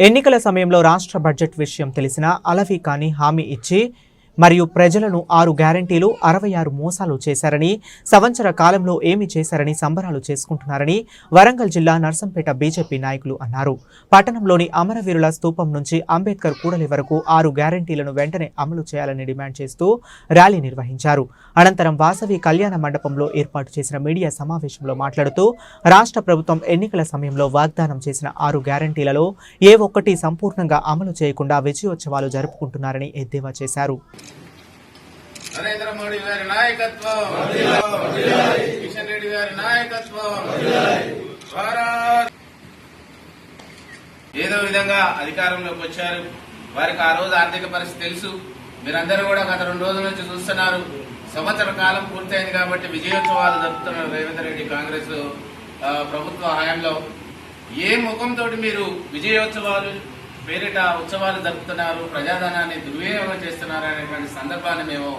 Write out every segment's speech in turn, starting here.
ఎన్నికల సమయంలో రాష్ట్ర బడ్జెట్ విషయం తెలిసినా అలవి కానీ హామీ ఇచ్చి మరియు ప్రజలను ఆరు గ్యారంటీలు అరవై ఆరు మోసాలు చేశారని సంవత్సర కాలంలో ఏమి చేశారని సంబరాలు చేసుకుంటున్నారని వరంగల్ జిల్లా నర్సంపేట బీజేపీ నాయకులు అన్నారు. పట్టణంలోని అమరవీరుల స్తూపం నుంచి అంబేద్కర్ కూడలి వరకు ఆరు గ్యారంటీలను వెంటనే అమలు చేయాలని డిమాండ్ చేస్తూ ర్యాలీ నిర్వహించారు. అనంతరం వాసవి కళ్యాణ మండపంలో ఏర్పాటు చేసిన మీడియా సమావేశంలో మాట్లాడుతూ రాష్ట్ర ప్రభుత్వం ఎన్నికల సమయంలో వాగ్దానం చేసిన ఆరు గ్యారంటీలలో ఏ ఒక్కటి సంపూర్ణంగా అమలు చేయకుండా విజయోత్సవాలు జరుపుకుంటున్నారని ఎద్దేవా చేశారు. నరేంద్ర మోడీ గారి నాయకత్వం. కిషన్ రెడ్డి గారి నాయకత్వం. భారత్. ఏదో విధంగా అధికారంలోకి వచ్చారు. వారికి ఆ రోజు ఆర్థిక పరిస్థితి తెలుసు. మీరందరూ కూడా గత రెండు రోజుల నుంచి చూస్తున్నారు. సంవత్సర కాలం పూర్తయింది కాబట్టి విజయోత్సవాలు జరుపుతున్నారు రేవంత్ రెడ్డి కాంగ్రెస్ ప్రభుత్వ హయాంలో ఏ ముఖంతో మీరు విజయోత్సవాలు పేరిట ఉత్సవాలు జరుపుతున్నారు ప్రజాధనాన్ని దుర్వినియోగం చేస్తున్నారు అనేటువంటి సందర్భాన్ని మేము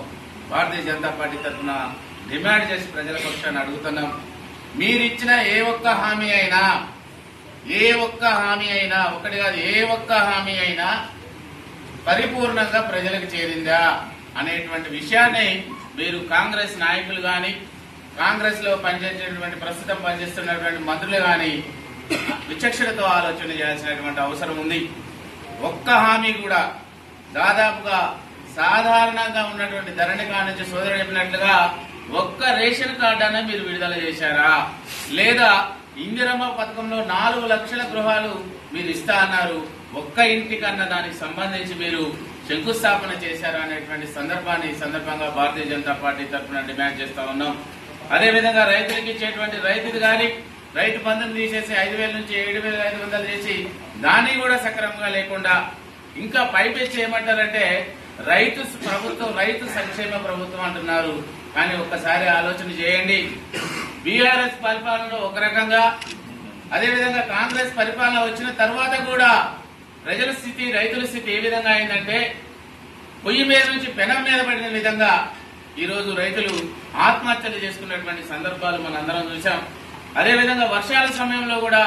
భారతీయ జనతా పార్టీ తరఫున డిమాండ్ చేసి ప్రజల పక్షాన్ని అడుగుతున్నాం. మీరిచ్చిన ఏ ఒక్క హామీ అయినా ఏ ఒక్క హామీ అయినా ఒకటి కాదు ఏ ఒక్క హామీ అయినా పరిపూర్ణంగా ప్రజలకు చేరిందా అనేటువంటి విషయాన్ని మీరు కాంగ్రెస్ నాయకులు కానీ కాంగ్రెస్లో పనిచేసేటువంటి ప్రస్తుతం పనిచేస్తున్నటువంటి మంత్రులు కానీ విచక్షణతో ఆలోచన చేయాల్సినటువంటి అవసరం ఉంది. ఒక్క హామీ కూడా దాదాపుగా సాధారణంగా ఉన్నటువంటి ధరణి నుంచి సోదరుడు చెప్పినట్లుగా ఒక్క రేషన్ కార్డు అనే మీరు విడుదల చేశారా? లేదా ఇందిరమ్మ పథకంలో నాలుగు లక్షల గృహాలు మీరు ఇస్తా అన్నారు. ఒక్క ఇంటికన్నా దానికి సంబంధించి మీరు శంకుస్థాపన చేశారా అనేటువంటి సందర్భాన్ని ఈ సందర్భంగా భారతీయ జనతా పార్టీ తరఫున డిమాండ్ చేస్తా ఉన్నాం. అదేవిధంగా రైతులకు ఇచ్చేటువంటి రైతులు కానీ రైతు బంధుని తీసేసి ఐదు వేల నుంచి ఏడు వేల ఐదు వందలు చేసి దాన్ని కూడా సక్రమంగా లేకుండా ఇంకా పైపెచ్చి ఏమంటారంటే రైతు ప్రభుత్వం రైతు సంక్షేమ ప్రభుత్వం అంటున్నారు. కానీ ఒక్కసారి ఆలోచన చేయండి. బీఆర్ఎస్ పరిపాలనలో ఒక రకంగా అదేవిధంగా కాంగ్రెస్ పరిపాలన వచ్చిన తర్వాత కూడా ప్రజల స్థితి రైతుల స్థితి ఏ విధంగా అయిందంటే పొయ్యి మీద నుంచి పెనం మీద పడిన విధంగా ఈరోజు రైతులు ఆత్మహత్యలు చేసుకున్నటువంటి సందర్భాలు మనందరం చూసాం అదేవిధంగా వర్షాల సమయంలో కూడా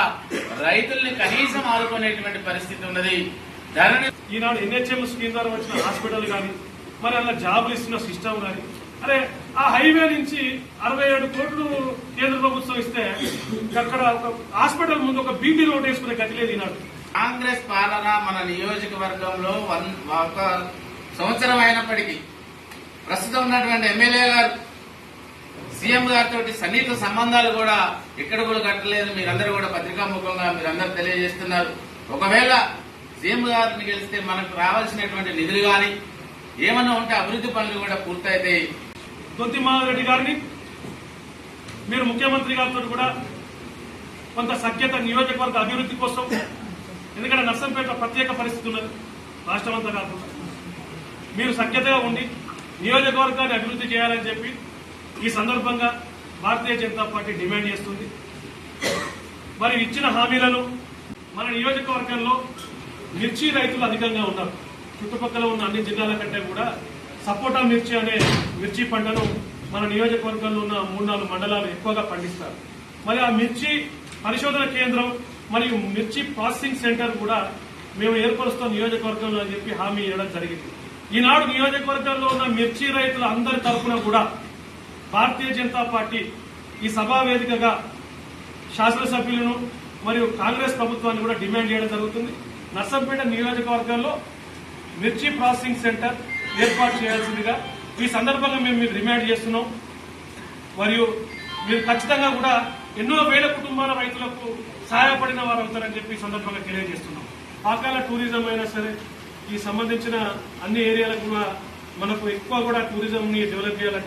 రైతుల్ని కనీసం ఆదుకునేటువంటి పరిస్థితి ఉన్నది. ఈనాడు ఎన్హెచ్ఎం స్కీమ్ ద్వారా వచ్చిన హాస్పిటల్ కానీ మరి అలా జాబులు ఇస్తున్న సిస్టమ్ కానీ అరే ఆ హైవే నుంచి అరవై ఏడు కోట్లు కేంద్ర ప్రభుత్వం ఇస్తే అక్కడ ఒక హాస్పిటల్ ముందు ఒక బీటీ రోడ్ వేసుకునే గతి లేదు ఈనాడు. కాంగ్రెస్ పాలన మన నియోజకవర్గంలో వన్ ఒక సంవత్సరం అయినప్పటికీ ప్రస్తుతం ఉన్నటువంటి ఎమ్మెల్యే గారు సీఎం గారితో సన్నిహిత సంబంధాలు కూడా ఎక్కడ కూడా కట్టలేదు. మీరందరూ కూడా పత్రికాముఖంగా మీరందరూ తెలియజేస్తున్నారు. ఒకవేళ సీఎం గారిని గెలిస్తే మనకు రావాల్సినటువంటి నిధులు గాని ఏమన్నా ఉంటే అభివృద్ధి పనులు కూడా పూర్తయితాయి దొద్దిమారెడ్డి గారిని మీరు ముఖ్యమంత్రి గారితో కూడా కొంత సఖ్యత నియోజకవర్గ అభివృద్ధి కోసం ఎందుకంటే నర్సంపేట ప్రత్యేక పరిస్థితి ఉన్నది రాష్ట్రం అంతా కాకుండా. మీరు సఖ్యతగా ఉండి నియోజకవర్గాన్ని అభివృద్ధి చేయాలని చెప్పి ఈ సందర్భంగా భారతీయ జనతా పార్టీ డిమాండ్ చేస్తుంది. మరి ఇచ్చిన హామీలను మన నియోజకవర్గంలో మిర్చి రైతులు అధికంగా ఉన్నారు. చుట్టుపక్కల ఉన్న అన్ని జిల్లాల కంటే కూడా సపోటా మిర్చి అనే మిర్చి పంటను మన నియోజకవర్గంలో ఉన్న మూడు నాలుగు మండలాలు ఎక్కువగా పండిస్తారు. మరి ఆ మిర్చి పరిశోధన కేంద్రం మరియు మిర్చి ప్రాసెసింగ్ సెంటర్ కూడా మేము ఏర్పరుస్తాం నియోజకవర్గంలో అని చెప్పి హామీ ఇవ్వడం జరిగింది. ఈనాడు నియోజకవర్గంలో ఉన్న మిర్చి రైతుల అందరి తరఫున కూడా భారతీయ జనతా పార్టీ ఈ సభా వేదికగా శాసనసభ్యులను మరియు కాంగ్రెస్ ప్రభుత్వాన్ని కూడా డిమాండ్ చేయడం జరుగుతుంది. నర్సంపేట నియోజకవర్గంలో మిర్చి ప్రాసెసింగ్ సెంటర్ ఏర్పాటు చేయాల్సిందిగా ఈ సందర్భంగా మేము మీరు డిమాండ్ చేస్తున్నాం. మరియు మీరు ఖచ్చితంగా కూడా ఎన్నో వేల కుటుంబాల రైతులకు సహాయపడిన వారు అవుతారని చెప్పి సందర్భంగా తెలియజేస్తున్నాం. పాకాల టూరిజం అయినా సరే ఈ సంబంధించిన అన్ని ఏరియాలకు కూడా మనకు ఎక్కువ కూడా టూరిజంని డెవలప్ చేయాలంటే